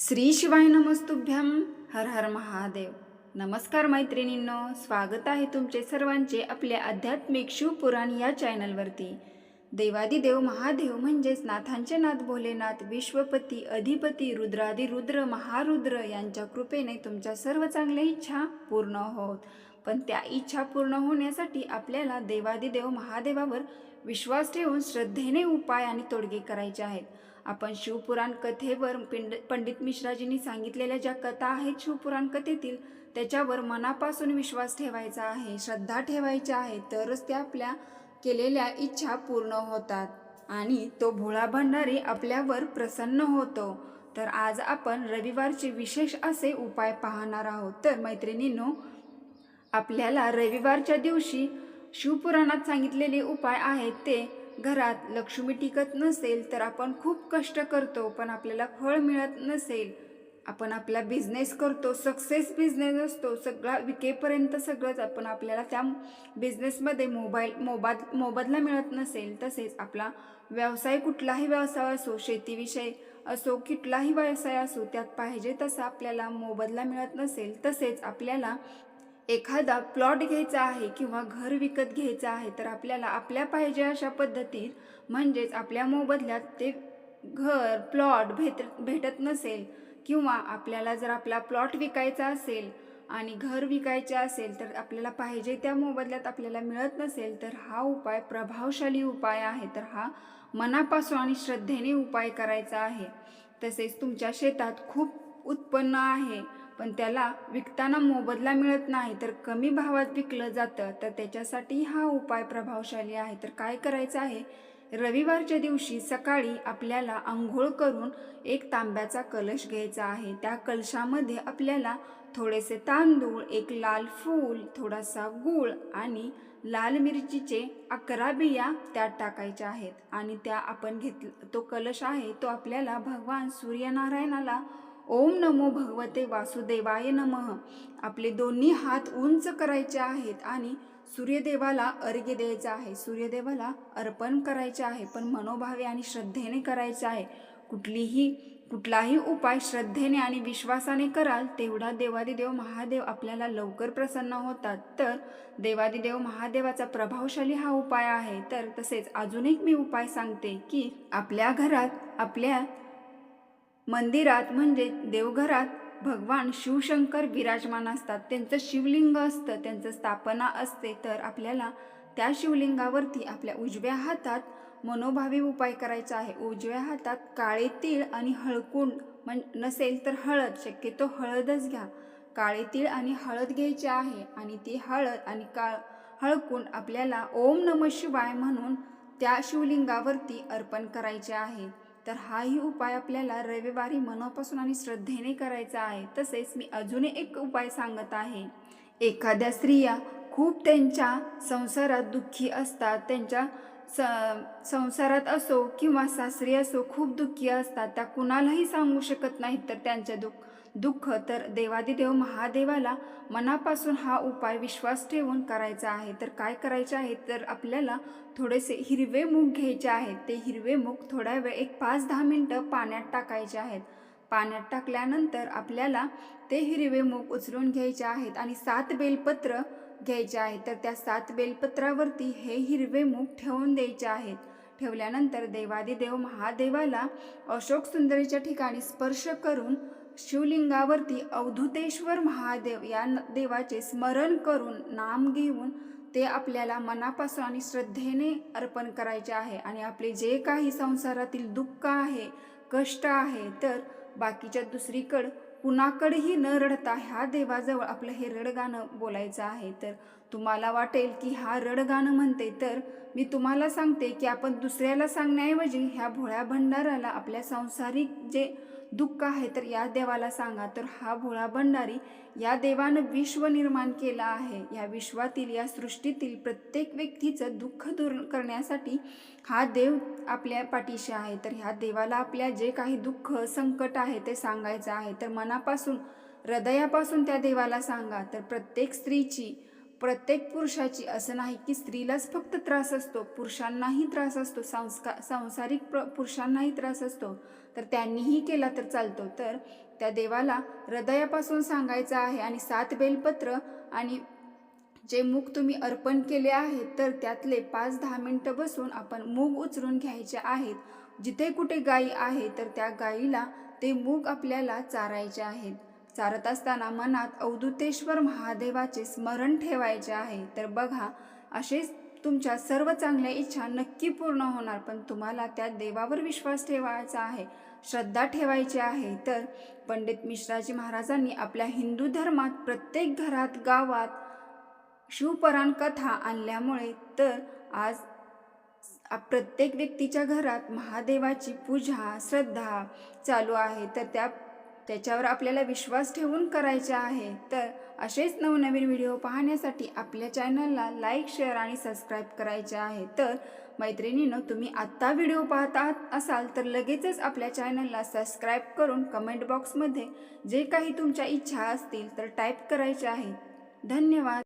श्री शिवाय नमस्तुभ्यम हर हर महादेव. नमस्कार मैत्रिणींनो स्वागत आहे तुमचे सर्वांचे आपल्या आध्यात्मिक शिवपुराण या चॅनलवरती. देवादिदेव महादेव म्हणजेच नाथांचे नाथ भोलेनाथ विश्वपती अधिपती रुद्रादिरुद्र महारुद्र यांच्या कृपेने तुमच्या सर्व चांगल्या इच्छा पूर्ण होत. पण त्या इच्छा पूर्ण होण्यासाठी आपल्याला देवादिदेव महादेवावर विश्वास ठेवून श्रद्धेने उपाय आणि तोडगे करायचे आहेत. आपण शिवपुराण कथेवर पिंड पंडित मिश्राजींनी सांगितलेल्या ज्या कथा आहेत शिवपुराण कथेतील त्याच्यावर मनापासून विश्वास ठेवायचा आहे श्रद्धा ठेवायची आहे तरच त्या आपल्या केलेल्या इच्छा पूर्ण होतात. आणि तो भोळा भंडारी आपल्यावर प्रसन्न होतो. तर आज आपण रविवारचे विशेष असे उपाय पाहणार आहोत. तर मैत्रिणींनो आपल्याला रविवारच्या दिवशी शिवपुराणात सांगितलेले उपाय आहेत ते घरात लक्ष्मी टिकत नसेल तर आपण खूप कष्ट करतो पण आपल्याला फळ मिळत नसेल. आपण आपला बिझनेस करतो सक्सेस बिझनेस असतो सगळा विकेपर्यंत सगळंच आपण आपल्याला त्या बिझनेसमध्ये मोबाईल मोबाद मोबदला मिळत नसेल तसेच आपला व्यवसाय कुठलाही व्यवसाय असो शेतीविषयी असो कुठलाही व्यवसाय असो त्यात पाहिजे तसा आपल्याला मोबदला मिळत नसेल तसेच आपल्याला एखादा प्लॉट घ्यायचा आहे किंवा घर विकत घ्यायचं आहे तर आपल्याला आपल्या पाहिजे अशा पद्धतीत म्हणजेच आपल्या मोबदल्यात ते घर प्लॉट भेट भेटत नसेल किंवा आपल्याला जर आपला प्लॉट विकायचा असेल आणि घर विकायचे असेल तर आपल्याला पाहिजे त्या मोबदल्यात आपल्याला मिळत नसेल तर हा उपाय प्रभावशाली उपाय आहे. तर हा मनापासून आणि श्रद्धेने उपाय करायचा आहे. तसेच तुमच्या शेतात खूप उत्पन्न आहे. पण त्याला विकताना मोबदला मिळत नाही तर कमी भावात विकलं जातं तर त्याच्यासाठी हा उपाय प्रभावशाली आहे. तर काय करायचं आहे? रविवारच्या दिवशी सकाळी आपल्याला आंघोळ करून एक तांब्याचा कलश घ्यायचा आहे. त्या कलशामध्ये आपल्याला थोडेसे तांदूळ एक लाल फूल थोडासा गूळ आणि लाल मिरचीचे अकरा बिया त्यात टाकायच्या आहेत. आणि त्या आपण घेत तो कलश आहे तो आपल्याला भगवान सूर्यनारायणाला ओम नमो भगवते वासुदेवाय नमः. आपले दोन्ही हात उंच करायचे आहेत आणि सूर्यदेवाला अर्घ्य द्यायचं आहे. सूर्यदेवाला अर्पण करायचे आहे पण मनोभावे आणि श्रद्धेने करायचे आहे. कुठलीही कुठलाही उपाय श्रद्धेने आणि विश्वासाने कराल तेवढा देवादिदेव महादेव आपल्याला लवकर प्रसन्न होतात. तर देवादिदेव महादेवाचा प्रभावशाली हा उपाय आहे. तर तसेच अजून एक मी उपाय सांगते की आपल्या घरात आपल्या मंदिरात म्हणजे देवघरात भगवान शिवशंकर विराजमान असतात. त्यांचं शिवलिंग असतं त्यांचं स्थापना असते. तर आपल्याला त्या शिवलिंगावरती आपल्या उजव्या हातात मनोभावी उपाय करायचा आहे. उजव्या हातात काळे तीळ आणि हळकुंड म्हण नसेल तर हळद. शक्यतो हळदच घ्या. काळे तीळ आणि हळद घ्यायची आहे आणि ती हळद आणि काळ हळकुंड आपल्याला ओम नम शिवाय म्हणून त्या शिवलिंगावरती अर्पण करायचे आहे. तर हाही उपाय आपल्याला रविवारी मनापासून आणि श्रद्धेने करायचा आहे. तसेच मी अजूनही एक उपाय सांगत आहे. एखाद्या स्त्रिया खूप त्यांच्या संसारात दुःखी असतात. त्यांच्या स संसारात असो किंवा सासरी असो खूप दुःखी असतात. त्या कुणालाही सांगू शकत नाहीत तर त्यांच्या दुःख दुःख तर देवादिदेव महादेवाला मनापासून हा उपाय विश्वास ठेवून करायचा आहे. तर काय करायचे आहे? तर आपल्याला थोडेसे हिरवे मूग घ्यायचे आहेत. ते हिरवे मूग थोड्या वेळ एक पाच दहा मिनटं पाण्यात टाकायचे आहेत. पाण्यात टाकल्यानंतर आपल्याला ते हिरवे मूग उचलून घ्यायचे आहेत आणि सात बेलपत्र घ्यायचे आहेत. तर त्या सात बेलपत्रावरती हे हिरवे मूग ठेवून द्यायचे आहेत. ठेवल्यानंतर देवादिदेव महादेवाला अशोक सुंदरीच्या ठिकाणी स्पर्श करून शिवलिंगावरती अवधूतेश्वर महादेव या न- देवाचे स्मरण करून नाम घेऊन ते आपल्याला मनापासून आणि श्रद्धेने अर्पण करायचे आहे. आणि आपले जे काही संसारातील दुःख आहे कष्ट आहे तर बाकीच्या दुसरीकडं कुणाकडेही न रडता ह्या देवाजवळ आपलं हे रडगाणं बोलायचं आहे. तर तुम्हाला वाटेल की हा रडगाणं म्हणते तर मी तुम्हाला सांगते की आपण दुसऱ्याला सांगण्याऐवजी ह्या भोळ्या भंडाराला आपल्या सांसारिक जे दुःख आहे तर या देवाला सांगा. तर हा भोळा भंडारी या देवानं विश्व निर्माण केला आहे. या विश्वातील या सृष्टीतील प्रत्येक व्यक्तीचं दुःख दूर करण्यासाठी हा देव आपल्या पाठीशी आहे. तर ह्या देवाला आपल्या जे काही दुःख संकट आहे ते सांगायचं आहे. तर मनापासून हृदयापासून त्या देवाला सांगा. तर प्रत्येक स्त्रीची प्रत्येक पुरुषाची असं नाही की स्त्रीलाच फक्त त्रास असतो पुरुषांनाही त्रास असतो संस्का सांसारिक प्र पुरुषांनाही त्रास असतो. तर त्यांनीही केला तर चालतो. तर त्या देवाला हृदयापासून सांगायचं आहे आणि सात बेलपत्र आणि जे मूग तुम्ही अर्पण केले आहे तर त्यातले पाच दहा मिनटं बसून आपण मूग उचलून घ्यायचे आहेत. जिथे कुठे गायी आहे तर त्या गायीला ते मूग आपल्याला चारायचे आहेत. चारत असताना मनात अवधुतेश्वर महादेवाचे स्मरण ठेवायचे आहे. तर बघा असेच तुमच्या सर्व चांगल्या इच्छा नक्की पूर्ण होणार पण तुम्हाला त्या देवावर विश्वास ठेवायचा आहे श्रद्धा ठेवायची आहे. तर पंडित मिश्राजी महाराजांनी आपल्या हिंदू धर्मात प्रत्येक घरात गावात शिवपुराण कथा आणल्यामुळे तर आज प्रत्येक व्यक्तीच्या घरात महादेवाची पूजा श्रद्धा चालू आहे. तर त्या त्याच्यावर आपल्याला विश्वास ठेवून करायचा आहे. तर असेच नवनवीन व्हिडिओ पाहण्यासाठी आपल्या चॅनलला लाईक शेअर आणि सबस्क्राईब करायचे आहे. तर मैत्रिणीनं तुम्ही आत्ता व्हिडिओ पाहता असाल तर लगेचच आपल्या चॅनलला सबस्क्राईब करून कमेंट बॉक्समध्ये जे काही तुमच्या इच्छा असतील तर टाईप करायचे आहेत धन्यवाद.